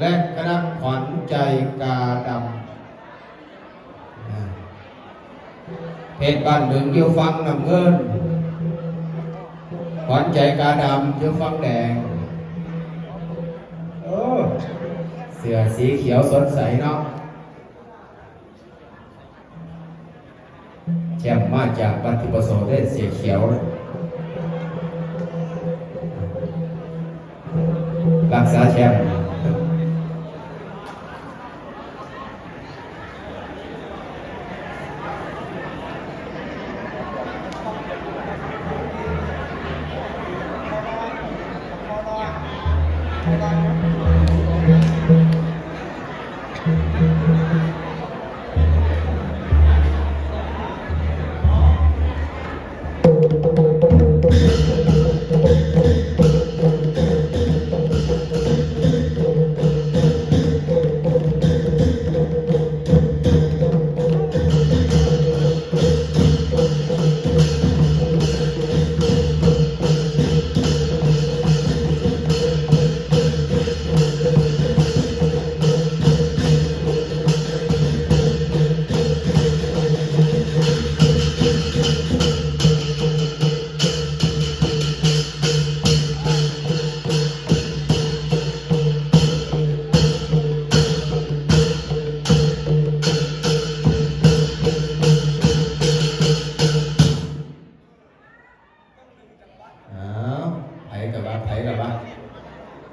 และคณะขวัญใจกาดำเพชรบ้านเมืองเยี่ยวฟังนำเงิน ขวัญใจกาดำเยี่ยวฟังแดงโอ้เสื้อสีเขียวสดใสเนาะแชมมาจากบัตรประสงค์ได้เสียเขียวรักษาแชมป์ อ้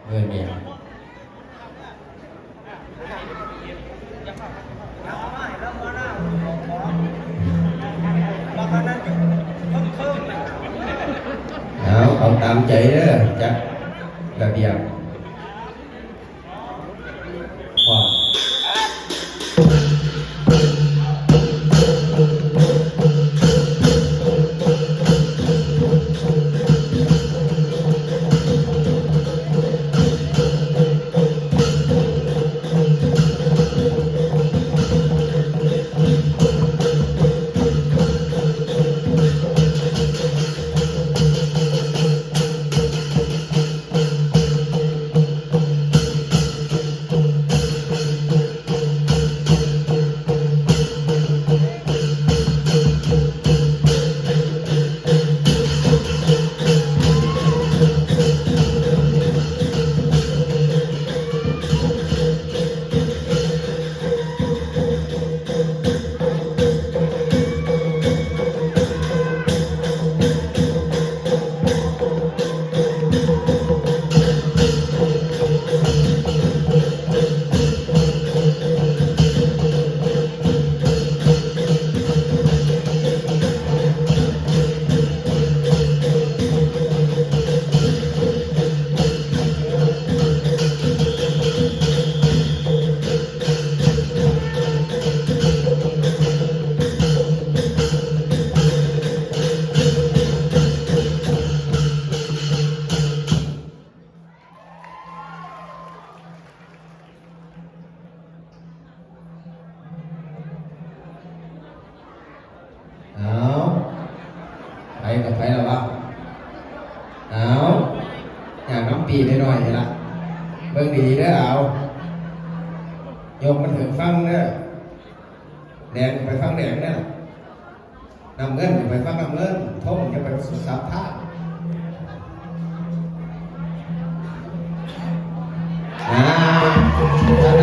เงินเนี่ยเอาเอ ไปกับไปแล้ววะเอาอยากน้ำปีได้หน่อยๆละเบิ่งดีๆเด้อเอาโยมมันถึงฟังเด้อแดงไปฟังแดงเด้อนำเงินไปฟังนำเงินท่งจะไปสุดสับท่าอ่า